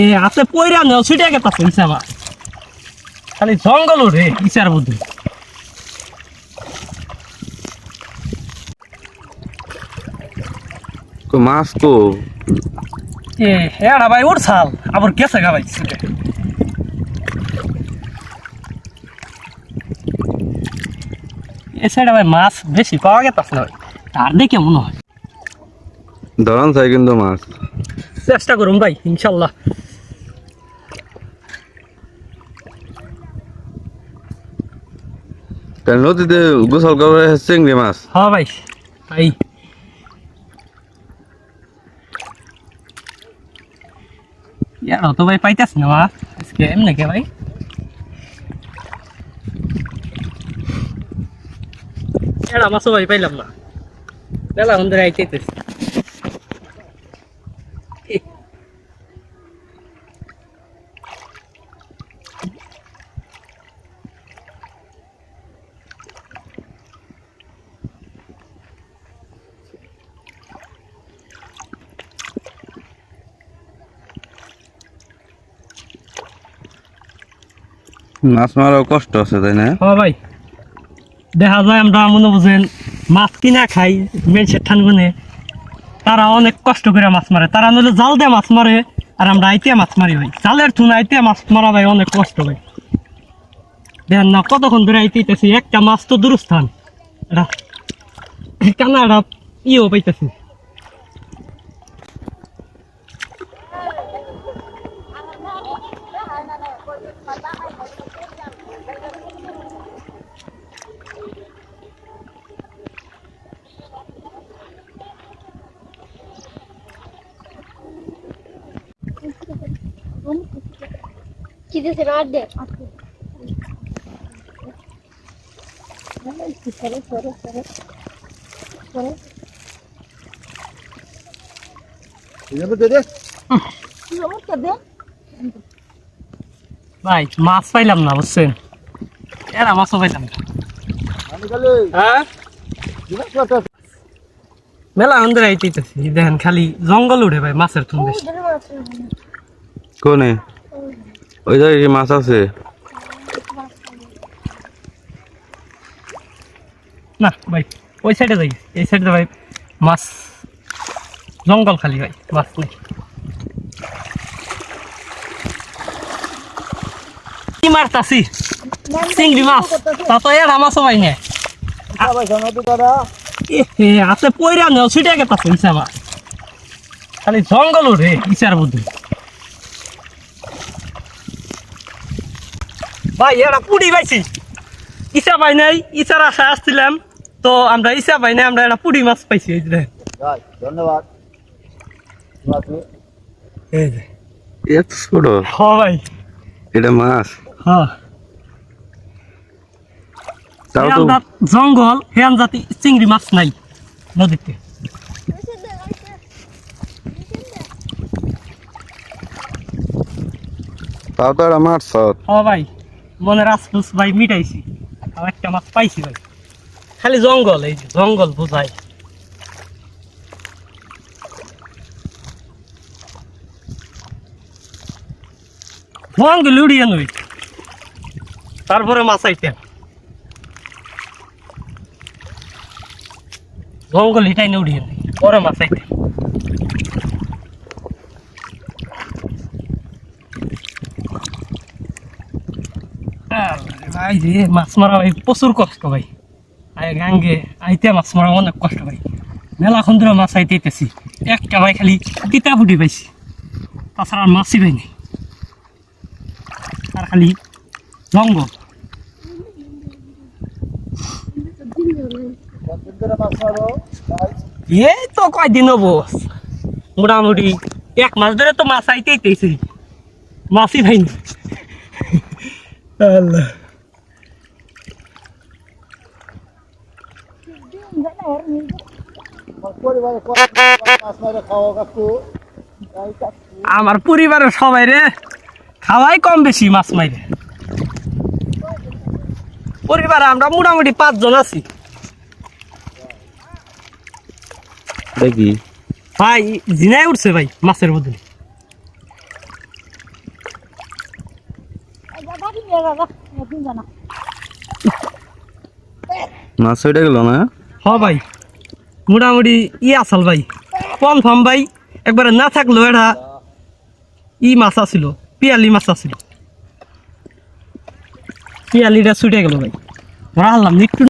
এ আছে পয়রা নেও ছুটে খালি জঙ্গল রে ইসার বুদ্ধি কো মাছ কো এ হেড়া ভাই ওর ছাল। আবার গেছে গা ভাই ছুটে। এ সাইডে ভাই মাছ বেশি পাওয়া গেছে না ভাই? তার দেখে মনে হয়। ধরন চাই কিন্তু মাছ। চেষ্টা করুন ভাই ইনশাল্লাহ। নদীতে গোসল করে চিংড়ি মাছ? হ্যাঁ ভাই ইয়ার তো ভাই পাইতাস না মাছ আজকে এমনি কে ভাই? এরা মাছও ভাই পাইলাম না। বেলা ধরে আইতেছে মাছ মারাও কষ্ট আছে, তাই না? হ্যাঁ ভাই। দেখা যায় আমরা মনে বুঝেন, মাছ কিনা খাই মেনসের ঠানগুনে তারা অনেক কষ্ট করে মাছ মারে। তারা নইলে জাল দিয়ে মাছ মারে, আর আমরা আইতে মাছ মারি ভাই। জালের থুন আইতে মাছ মারা ভাই অনেক কষ্ট ভাই। দেখেন না, কতক্ষণ ধরে আইতেছি, একটা মাছ তো দূরস্থান। এটা কেন এটা ইয়েও পাইতেছি। কি দিছে রাত দে? সরে সরে সরে সরে নমস্কার দে। ভাই মাছ পাইলাম না বুঝছেন? এরা মাছও পাইলাম না। হ্যাঁ? মেলা আইতেছি দেখেন খালি জঙ্গল উঠে ভাই মাছের মাছ কোনে? ওই জায়গায় কি মাছ আছে? না ভাই ওই সাইডে যাই। এই সাইডে ভাই মাছ জঙ্গল খালি ভাই মাছ নেই। কি মারতাছি? মাছ তা তো এরা হে, আছে পয়রা নেও খালি জঙ্গল উঠে ইসার বুদ্ধি ভাই এরা পুড়ি পাইছি। ইসা পাই নাই ইসার আশা আসছিলাম। তো আমরা ইসা পাই নাই আমরা একটা পুড়ি মাছ পাইছি এই যে। ধন্যবাদ। এই যে। এত ছোট। হ ভাই। এটা মাছ। হ্যাঁ। জঙ্গল হেয়ান জাতি চিংড়ি মাছ নাই নদীতে। তাও তো একটা মাছ হ ভাই। মনে রাসপুস ভাই মিটাইছি। একটা মাছ পাইছি ভাই। খালি জঙ্গল, এই জঙ্গল বোঝায়। জঙ্গল উড়িয়ে নই তারপরে মাছ আইতে। জঙ্গল হিটাই উড়িয়ে নই পরে মাছ আইতে। ভাই রে মাছ মারা ভাই, প্রচুর কষ্ট ভাই। গাঙ্গে আইতে মাছ মারা অনেক কষ্ট ভাই। মেলাক্ষণ ধরে মাছ আইতেছি। একটা ভাই খালি তিতা ফুটি পাইছি। তাছাড়া আর মাছই পাইনি। আর খালি জঙ্গল। এই তো কয়দিন হব? মোটামুটি এক মাস ধরে তো মাছ আইতেইতেছি মাছই পাইনি। আল্লাহ। আমার পরিবারের সবাই রে খাওয়াই কম বেশি মাছ মাইরে। পরিবারে আমরা মোটামুটি পাঁচজন আছি। দেখি। ভাই জিনাই উঠছে ভাই মাছের বদলে। মাছ ওইটা গেল না। হ ভাই, মোটামুটি ই আসল ভাই। কনফার্ম ভাই, একবারে না থাকল এটা ই মাছ আছিল, পিয়ালি মাছ আছিল। পিয়ালিটা ছুটে গেল ভাই। ধরা একটু